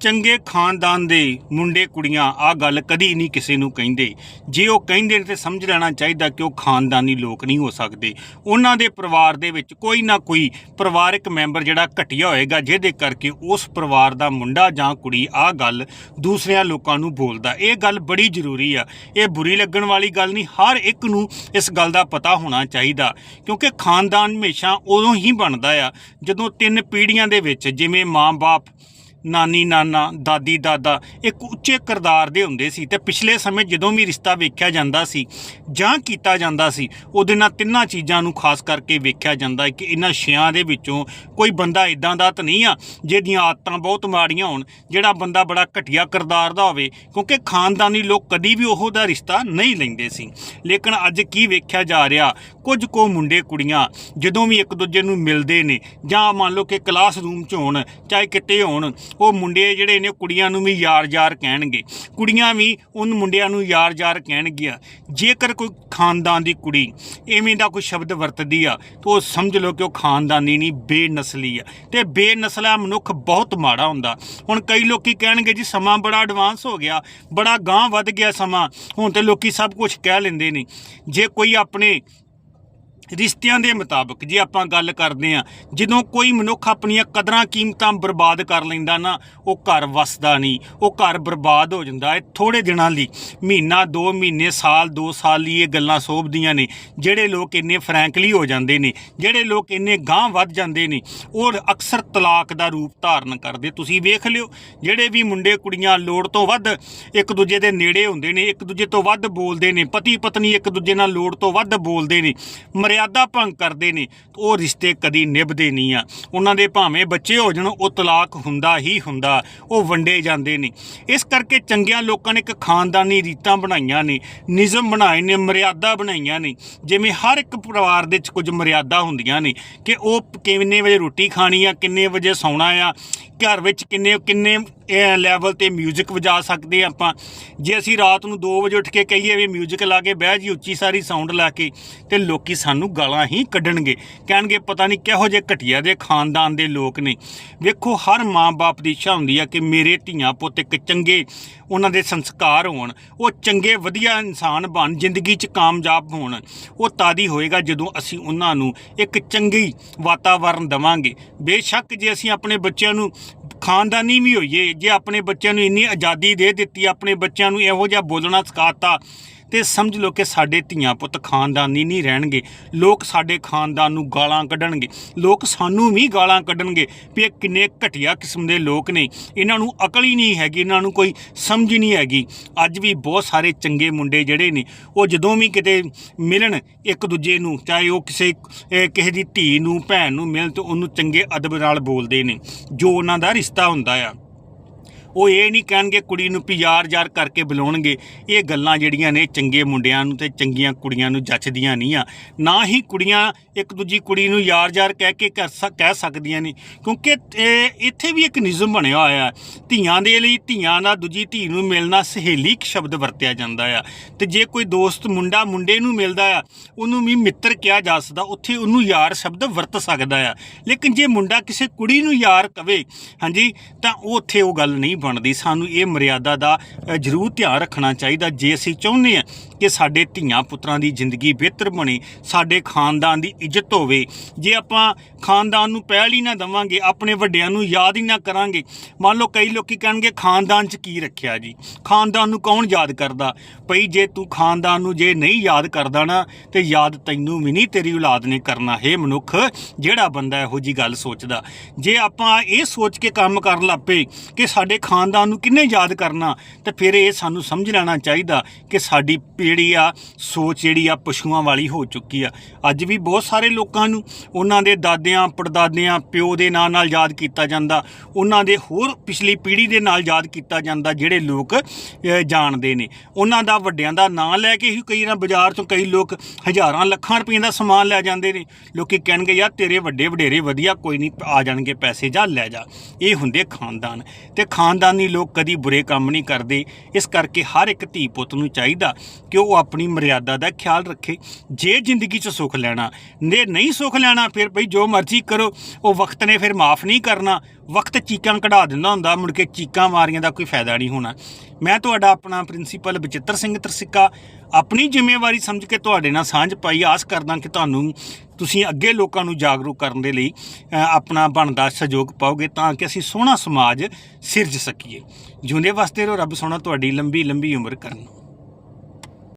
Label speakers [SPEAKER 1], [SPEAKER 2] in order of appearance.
[SPEAKER 1] ਚੰਗੇ ਖਾਨਦਾਨ ਦੇ ਮੁੰਡੇ ਕੁੜੀਆਂ ਆ ਗੱਲ ਕਦੀ ਨਹੀਂ ਕਿਸੇ ਨੂੰ ਕਹਿੰਦੇ। ਜੇ ਉਹ ਕਹਿੰਦੇ ਨੇ ਤੇ ਸਮਝ ਲੈਣਾ ਚਾਹੀਦਾ ਕਿ ਉਹ ਖਾਨਦਾਨੀ ਲੋਕ ਨਹੀਂ ਹੋ ਸਕਦੇ। ਉਹਨਾਂ ਦੇ ਪਰਿਵਾਰ ਦੇ ਵਿੱਚ ਕੋਈ ਨਾ ਕੋਈ ਪਰਿਵਾਰਕ ਮੈਂਬਰ ਜਿਹੜਾ ਘਟਿਆ ਹੋਏਗਾ, ਜਿਹਦੇ ਕਰਕੇ ਉਸ ਪਰਿਵਾਰ ਦਾ ਮੁੰਡਾ ਜਾਂ ਕੁੜੀ ਆ ਗੱਲ ਦੂਸਰਿਆਂ ਲੋਕਾਂ ਨੂੰ ਬੋਲਦਾ। ਇਹ ਗੱਲ ਬੜੀ ਜ਼ਰੂਰੀ ਆ। ਇਹ ਬੁਰੀ ਲੱਗਣ ਵਾਲੀ ਗੱਲ ਨਹੀਂ। ਹਰ ਇੱਕ ਨੂੰ ਇਸ ਗੱਲ ਦਾ ਪਤਾ ਹੋਣਾ ਚਾਹੀਦਾ, ਕਿਉਂਕਿ ਖਾਨਦਾਨ ਹਮੇਸ਼ਾ ਉਦੋਂ ਹੀ ਬਣਦਾ ਆ, ਜਦੋਂ ਤਿੰਨ ਪੀੜ੍ਹੀਆਂ ਦੇ ਵਿੱਚ, ਜਿਵੇਂ ਮਾਂ-ਬਾਪ ਨਾਨੀ, ਨਾਨਾ, ਦਾਦੀ, ਦਾਦਾ ਇੱਕ ਉੱਚੇ ਕਿਰਦਾਰ ਦੇ ਹੁੰਦੇ ਸੀ ਤੇ ਪਿਛਲੇ ਸਮੇਂ ਜਦੋਂ ਵੀ ਰਿਸ਼ਤਾ ਵੇਖਿਆ ਜਾਂਦਾ ਸੀ ਜਾਂ ਕੀਤਾ ਜਾਂਦਾ ਸੀ, ਉਹਦੇ ਨਾਲ ਤਿੰਨਾਂ ਚੀਜ਼ਾਂ ਨੂੰ ਖਾਸ ਕਰਕੇ ਵੇਖਿਆ ਜਾਂਦਾ ਕਿ ਇਹਨਾਂ ਛਿਆਂ ਦੇ ਵਿੱਚੋਂ ਕੋਈ ਬੰਦਾ ਇਦਾਂ ਦਾ ਤਾਂ ਨਹੀਂ ਆ ਜਿਹਦੀਆਂ ਆਦਤਾਂ ਬਹੁਤ ਮਾੜੀਆਂ ਹੋਣ, ਜਿਹੜਾ ਬੰਦਾ ਬੜਾ ਘਟੀਆ ਕਿਰਦਾਰ ਦਾ ਹੋਵੇ, ਕਿਉਂਕਿ ਖਾਨਦਾਨੀ ਲੋਕ ਕਦੀ ਵੀ ਉਹੋ ਦਾ ਰਿਸ਼ਤਾ ਨਹੀਂ ਲੈਂਦੇ ਸੀ। ਲੇਕਿਨ ਅੱਜ ਕੀ ਵੇਖਿਆ ਜਾ ਰਿਹਾ ਕੁਝ ਕੋ ਮੁੰਡੇ ਕੁੜੀਆਂ ਜਦੋਂ ਵੀ ਇੱਕ ਦੂਜੇ ਨੂੰ ਮਿਲਦੇ ਨੇ ਜਾਂ ਮੰਨ ਲਓ ਕਿ ਕਲਾਸਰੂਮ 'ਚ ਹੋਣ, ਚਾਹੇ ਕਿਤੇ ਹੋਣ, ਉਹ ਮੁੰਡੇ ਜਿਹੜੇ ਨੇ ਕੁੜੀਆਂ ਨੂੰ ਵੀ ਯਾਰ-ਯਾਰ ਕਹਿਣਗੇ। ਕੁੜੀਆਂ ਵੀ ਉਨ ਮੁੰਡਿਆਂ ਨੂੰ ਯਾਰ-ਯਾਰ ਕਹਿਣਗੀਆਂ। ਜੇਕਰ ਕੋਈ ਖਾਨਦਾਨ ਦੀ ਕੁੜੀ ਐਵੇਂ ਦਾ ਕੋਈ ਸ਼ਬਦ ਵਰਤਦੀ ਆ, ਤਾਂ ਉਹ ਸਮਝ ਲਓ ਕਿ ਉਹ ਖਾਨਦਾਨੀ ਨਹੀਂ, ਬੇਨਸਲੀ ਆ। ਤੇ ਬੇਨਸਲਾ ਮਨੁੱਖ ਬਹੁਤ ਮਾੜਾ ਹੁੰਦਾ। ਹੁਣ ਕਈ ਲੋਕੀ ਕਹਿਣਗੇ ਜੀ ਸਮਾਂ ਬੜਾ ਐਡਵਾਂਸ ਹੋ ਗਿਆ, ਬੜਾ ਗਾਂਹ ਵੱਧ ਗਿਆ ਸਮਾਂ, ਹੁਣ ਤੇ ਲੋਕੀ ਸਭ ਕੁਝ ਕਹਿ ਲੈਂਦੇ ਨੇ। ਜੇ ਕੋਈ ਆਪਣੇ ਰਿਸ਼ਤਿਆਂ ਦੇ ਮੁਤਾਬਕ ਜੇ ਆਪਾਂ ਗੱਲ ਕਰਦੇ ਆ ਜਦੋਂ ਕੋਈ ਮਨੁੱਖ ਆਪਣੀਆਂ ਕਦਰਾਂ ਕੀਮਤਾਂ ਬਰਬਾਦ ਕਰ ਲੈਂਦਾ ਨਾ, ਉਹ ਘਰ ਵਸਦਾ ਨਹੀਂ, ਉਹ ਘਰ ਬਰਬਾਦ ਹੋ ਜਾਂਦਾ ਹੈ ਥੋੜੇ ਦਿਨਾਂ ਲਈ। ਮਹੀਨਾ 2 ਮਹੀਨੇ, ਸਾਲ 2 ਸਾਲ ਲਈ ਇਹ ਗੱਲਾਂ ਸੋਭਦੀਆਂ ਨੇ। ਜਿਹੜੇ ਲੋਕ ਇੰਨੇ ਫਰੈਂਕਲੀ ਹੋ ਜਾਂਦੇ ਨੇ, ਜਿਹੜੇ ਲੋਕ ਇੰਨੇ ਗਾਂਹ ਵੱਧ ਜਾਂਦੇ ਨੇ, ਉਹ ਅਕਸਰ ਤਲਾਕ ਦਾ ਰੂਪ ਧਾਰਨ ਕਰਦੇ। ਤੁਸੀਂ ਵੇਖ ਲਿਓ, ਜਿਹੜੇ ਵੀ ਮੁੰਡੇ ਕੁੜੀਆਂ ਲੋੜ ਤੋਂ ਵੱਧ ਇੱਕ ਦੂਜੇ ਦੇ ਨੇੜੇ ਹੁੰਦੇ ਨੇ, ਇੱਕ ਦੂਜੇ ਤੋਂ ਵੱਧ ਬੋਲਦੇ ਨੇ ਪਤੀ ਪਤਨੀ ਇੱਕ ਦੂਜੇ ਨਾਲ ਲੋੜ ਤੋਂ ਵੱਧ ਬੋਲਦੇ ਨੇ ਮਰਿਆਦਾ ਭੰਗ ਕਰਦੇ ਨੇ ਉਹ ਰਿਸ਼ਤੇ ਕਦੀ ਨਿਭਦੇ ਨਹੀਂ ਆ ਉਹਨਾਂ ਦੇ ਭਾਵੇਂ ਬੱਚੇ ਹੋ ਜਾਣ ਉਹ ਤਲਾਕ ਹੁੰਦਾ ਹੀ ਹੁੰਦਾ ਉਹ ਵੰਡੇ ਜਾਂਦੇ ਨੇ ਇਸ ਕਰਕੇ ਚੰਗਿਆਂ ਲੋਕਾਂ ਨੇ ਇੱਕ ਖਾਨਦਾਨੀ ਰੀਤਾਂ ਬਣਾਈਆਂ ਨੇ ਨਿਯਮ ਬਣਾਏ ਨੇ ਮਰਿਆਦਾ ਬਣਾਈਆਂ ਨੇ ਜਿਵੇਂ ਹਰ ਇੱਕ ਪਰਿਵਾਰ ਦੇ ਵਿੱਚ ਕੁਝ ਮਰਿਆਦਾ ਹੁੰਦੀਆਂ ਨੇ ਕਿ ਉਹ ਕਿੰਨੇ ਵਜੇ ਰੋਟੀ ਖਾਣੀ ਆ ਕਿੰਨੇ ਵਜੇ ਸੌਣਾ ਆ ਘਰ ਵਿੱਚ ਕਿੰਨੇ ਕਿੰਨੇ ਲੈਵਲ ਤੇ 뮤직 ਵਜਾ ਸਕਦੇ ਹਾਂ ਆਪਾਂ ਜੇ ਅਸੀਂ ਰਾਤ ਨੂੰ 2 ਵਜੇ ਉੱਠ ਕੇ ਕਹੀਏ ਵੀ 뮤직 ਲਾ ਕੇ ਬਹਿ ਜੀ ਉੱਚੀ ਸਾਰੀ ਸਾਊਂਡ ਲਾ ਕੇ ਤੇ ਲੋਕੀ ਸਾਨੂੰ ਗਾਲਾਂ ਹੀ ਕੱਢਣਗੇ। ਕਹਿਣਗੇ, ਪਤਾ ਨਹੀਂ ਕਿਹੋ ਜਿਹੇ ਘਟੀਆ ਦੇ ਖਾਨਦਾਨ ਦੇ ਲੋਕ ਨੇ। ਵੇਖੋ, ਹਰ ਮਾਂ-ਬਾਪ ਦੀ ਇੱਛਾ ਹੁੰਦੀ ਆ ਕਿ ਮੇਰੇ ਧੀਆਂ ਪੁੱਤ ਇੱਕ ਚੰਗੇ ਉਹਨਾਂ ਦੇ ਸੰਸਕਾਰ ਹੋਣ। ਉਹ ਚੰਗੇ, ਵਧੀਆ ਇਨਸਾਨ ਬਣ, ਜ਼ਿੰਦਗੀ 'ਚ ਕਾਮਯਾਬ ਹੋਣ। ਉਹ ਤਾਦੀ ਹੋਏਗਾ ਜਦੋਂ ਅਸੀਂ ਉਹਨਾਂ ਨੂੰ ਇੱਕ ਚੰਗੀ ਵਾਤਾਵਰਨ ਦਵਾਂਗੇ। ਬੇਸ਼ੱਕ ਜੇ ਅਸੀਂ ਆਪਣੇ ਬੱਚਿਆਂ ਨੂੰ ਖਾਨਦਾਨੀ ਵੀ ਹੋਈਏ, ਜੇ ਆਪਣੇ ਬੱਚਿਆਂ ਨੂੰ ਇੰਨੀ ਆਜ਼ਾਦੀ ਦੇ ਦਿੱਤੀ, ਆਪਣੇ ਬੱਚਿਆਂ ਨੂੰ ਇਹੋ ਜਿਹਾ ਬੋਲਣਾ ਸਿਖਾਤਾ ਤੇ ਸਮਝ ਲਓ ਕਿ ਸਾਡੇ ਧੀਆਂ ਪੁੱਤ ਖਾਨਦਾਨੀ ਨਹੀਂ ਰਹਿਣਗੇ। ਲੋਕ ਸਾਡੇ ਖਾਨਦਾਨ ਨੂੰ ਗਾਲਾਂ ਕੱਢਣਗੇ। ਲੋਕ ਸਾਨੂੰ ਵੀ ਗਾਲਾਂ ਕੱਢਣਗੇ ਵੀ ਇਹ ਕਿੰਨੇ ਘਟੀਆ ਕਿਸਮ ਦੇ ਲੋਕ ਨੇ। ਇਹਨਾਂ ਨੂੰ ਅਕਲ ਹੀ ਨਹੀਂ ਹੈਗੀ, ਇਹਨਾਂ ਨੂੰ ਕੋਈ ਸਮਝ ਹੀ ਨਹੀਂ ਹੈਗੀ। ਅੱਜ ਵੀ ਬਹੁਤ ਸਾਰੇ ਚੰਗੇ ਮੁੰਡੇ ਜਿਹੜੇ ਨੇ, ਉਹ ਜਦੋਂ ਵੀ ਕਿਤੇ ਮਿਲਣ ਇੱਕ ਦੂਜੇ ਨੂੰ, ਚਾਹੇ ਉਹ ਕਿਸੇ ਕਿਸੇ ਦੀ ਧੀ ਨੂੰ, ਭੈਣ ਨੂੰ ਮਿਲਣ ਤੇ ਉਹਨੂੰ ਚੰਗੇ ਅਦਬ ਨਾਲ ਬੋਲਦੇ ਨੇ। ਜੋ ਉਹਨਾਂ ਦਾ ਰਿਸ਼ਤਾ ਹੁੰਦਾ ਆ। ਉਹ ਇਹ ਨਹੀਂ ਕਹਿਣਗੇ ਕੁੜੀ ਨੂੰ ਪਿਆਰ-ਯਾਰ ਕਰਕੇ ਬੁਲਾਉਣਗੇ। ਇਹ ਗੱਲਾਂ ਜਿਹੜੀਆਂ ਨੇ ਚੰਗੇ ਮੁੰਡਿਆਂ ਨੂੰ ਤੇ ਚੰਗੀਆਂ ਕੁੜੀਆਂ ਨੂੰ ਜੱਚਦੀਆਂ ਨਹੀਂ ਆ। ਨਾ ਹੀ ਕੁੜੀਆਂ ਇੱਕ ਦੂਜੀ ਕੁੜੀ ਨੂੰ ਯਾਰ ਯਾਰ ਕਹਿ ਕੇ ਕਰ ਸਕ- ਕਹਿ ਸਕਦੀਆਂ ਨੇ। ਕਿਉਂਕਿ ਇੱਥੇ ਵੀ ਇੱਕ ਨਿਯਮ ਬਣਿਆ ਹੋਇਆ ਧੀਆਂ ਦੇ ਲਈ ਧੀਆਂ ਦਾ ਦੂਜੀ ਧੀ ਨੂੰ ਮਿਲਣਾ ਸਹੇਲੀ ਇੱਕ ਸ਼ਬਦ ਵਰਤਿਆ ਜਾਂਦਾ ਆ। ਤੇ ਜੇ ਕੋਈ ਦੋਸਤ ਮੁੰਡਾ ਮੁੰਡੇ ਨੂੰ ਮਿਲਦਾ ਆ, ਉਹਨੂੰ ਵੀ ਮਿੱਤਰ ਕਿਹਾ ਜਾ ਸਕਦਾ, ਉੱਥੇ ਉਹਨੂੰ ਯਾਰ ਸ਼ਬਦ ਵਰਤ ਸਕਦਾ ਆ। ਲੇਕਿਨ ਜੇ ਮੁੰਡਾ ਕਿਸੇ ਕੁੜੀ ਨੂੰ ਯਾਰ ਕਵੇ, ਹਾਂਜੀ, ਤਾਂ ਉਹ ਉੱਥੇ ਉਹ ਗੱਲ ਨਹੀਂ ਬਣਦੀ, ਸਾਨੂੰ ਇਹ ਮਰਿਆਦਾ ਦਾ ਜ਼ਰੂਰ ਧਿਆਨ ਰੱਖਣਾ ਚਾਹੀਦਾ। ਜੇ ਅਸੀਂ ਚਾਹੁੰਦੇ ਹਾਂ ਕਿ ਸਾਡੇ ਧੀਆਂ ਪੁੱਤਰਾਂ ਦੀ ਜ਼ਿੰਦਗੀ ਬਿਹਤਰ ਬਣੇ, ਸਾਡੇ ਖਾਨਦਾਨ ਦੀ ਇੱਜ਼ਤ ਹੋਵੇ, ਜੇ ਆਪਾਂ ਖਾਨਦਾਨ ਨੂੰ ਪਹਿਲ ਹੀ ਨਾ ਦਵਾਂਗੇ, ਆਪਣੇ ਵੱਡਿਆਂ ਨੂੰ ਯਾਦ ਹੀ ਨਾ ਕਰਾਂਗੇ, ਮੰਨ ਲਓ ਕਈ ਲੋਕੀ ਕਹਿਣਗੇ, ਖਾਨਦਾਨ 'ਚ ਕੀ ਰੱਖਿਆ ਜੀ? ਖਾਨਦਾਨ ਨੂੰ ਕੌਣ ਯਾਦ ਕਰਦਾ? ਭਈ ਜੇ ਤੂੰ ਖਾਨਦਾਨ ਨੂੰ ਜੇ ਨਹੀਂ ਯਾਦ ਕਰਦਾ ਨਾ, ਤੇ ਯਾਦ ਤੈਨੂੰ ਵੀ ਨਹੀਂ ਤੇਰੀ ਔਲਾਦ ਨੇ ਕਰਨਾ। ਹੈ ਮਨੁੱਖ, ਜਿਹੜਾ ਬੰਦਾ ਇਹੋ ਜੀ ਗੱਲ ਸੋਚਦਾ। ਜੇ ਆਪਾਂ ਇਹ ਸੋਚ ਕੇ ਕੰਮ ਕਰਨ ਲੱਪੇ ਕਿ ਸਾਡੇ ਖਾਨਦਾਨ ਨੂੰ ਕਿੰਨੇ ਯਾਦ ਕਰਨਾ, ਤੇ ਫਿਰ ਇਹ ਸਾਨੂੰ ਸਮਝ ਲੈਣਾ ਚਾਹੀਦਾ ਕਿ ਸਾਡੀ ਜਿਹੜੀ ਆ, ਸੋਚ ਜਿਹੜੀ ਆ ਪਸ਼ੂਆਂ ਵਾਲੀ ਹੋ ਚੁੱਕੀ ਆ। ਅੱਜ ਵੀ ਬਹੁਤ ਸਾਰੇ ਲੋਕਾਂ ਨੂੰ ਉਹਨਾਂ ਦੇ ਦਾਦਿਆਂ, ਪੜਦਾਦਿਆਂ, ਪਿਓ ਦੇ ਨਾਂ ਨਾਲ ਯਾਦ ਕੀਤਾ ਜਾਂਦਾ, ਉਹਨਾਂ ਦੇ ਹੋਰ ਪਿਛਲੀ ਪੀੜ੍ਹੀ ਦੇ ਨਾਲ ਯਾਦ ਕੀਤਾ ਜਾਂਦਾ, ਜਿਹੜੇ ਲੋਕ ਜਾਣਦੇ ਨੇ। ਉਹਨਾਂ ਦਾ ਵੱਡਿਆਂ ਦਾ ਨਾਂ ਲੈ ਕੇ ਹੀ ਕਈ ਨਾ ਬਾਜ਼ਾਰ ਚੋਂ ਕਈ ਲੋਕ ਹਜ਼ਾਰਾਂ, ਲੱਖਾਂ ਰੁਪਏ ਦਾ ਸਮਾਨ ਲੈ ਜਾਂਦੇ ਨੇ। ਲੋਕੀ ਕਹਿਣਗੇ, ਯਾਰ, ਤੇਰੇ ਵੱਡੇ ਵਡੇਰੇ ਵਧੀਆ, ਕੋਈ ਨਹੀਂ, ਆ ਜਾਣਗੇ ਪੈਸੇ, ਜਾ ਲੈ ਜਾ। ਇਹ ਹੁੰਦੇ ਖਾਨਦਾਨ। ਤੇ ਖਾਨ ਖਾਨਦਾਨੀ ਲੋਕ ਕਦੀ ਬੁਰੇ ਕੰਮ ਨਹੀਂ ਕਰਦੇ। ਇਸ ਕਰਕੇ ਹਰ ਇੱਕ ਧੀ ਪੁੱਤ ਨੂੰ ਚਾਹੀਦਾ ਕਿ ਉਹ ਆਪਣੀ ਮਰਿਆਦਾ ਦਾ ਖਿਆਲ ਰੱਖੇ, ਜੇ ਜ਼ਿੰਦਗੀ 'ਚ ਸੁੱਖ ਲੈਣਾ। ਨੇ ਨਹੀਂ ਸੁੱਖ ਲੈਣਾ, ਫਿਰ ਭਈ ਜੋ ਮਰਜ਼ੀ ਕਰੋ। ਉਹ ਵਕਤ ਨੇ ਫਿਰ ਮਾਫ ਨਹੀਂ ਕਰਨਾ। ਵਕਤ ਚੀਕਾਂ ਕਢਾ ਦਿੰਦਾ ਹੁੰਦਾ, ਮੁੜ ਕੇ ਚੀਕਾਂ ਮਾਰੀਆਂ ਦਾ ਕੋਈ ਫਾਇਦਾ ਨਹੀਂ ਹੋਣਾ। ਮੈਂ ਤੁਹਾਡਾ ਆਪਣਾ ਪ੍ਰਿੰਸੀਪਲ ਬਚਿੱਤਰ ਸਿੰਘ ਤਰਸਿੱਕਾ। ਆਪਣੀ ਜ਼ਿੰਮੇਵਾਰੀ ਸਮਝ ਕੇ ਤੁਹਾਡੇ ਨਾਲ ਸਾਂਝ ਪਾਈ। ਆਸ ਕਰਦਾ ਕਿ ਤੁਹਾਨੂੰ, ਤੁਸੀਂ ਅੱਗੇ ਲੋਕਾਂ ਨੂੰ ਜਾਗਰੂਕ ਕਰਨ ਦੇ ਲਈ ਆਪਣਾ ਬਣਦਾ ਸਹਿਯੋਗ ਪਾਓਗੇ ਤਾਂ ਕਿ ਅਸੀਂ ਸੋਹਣਾ ਸਮਾਜ ਸਿਰਜ ਸਕੀਏ। ਜਿਉਂਦੇ ਵਾਸਤੇ ਰਹੋ, ਰੱਬ ਸੋਹਣਾ, ਤੁਹਾਡੀ ਲੰਬੀ ਲੰਬੀ ਉਮਰ ਕਰਨ।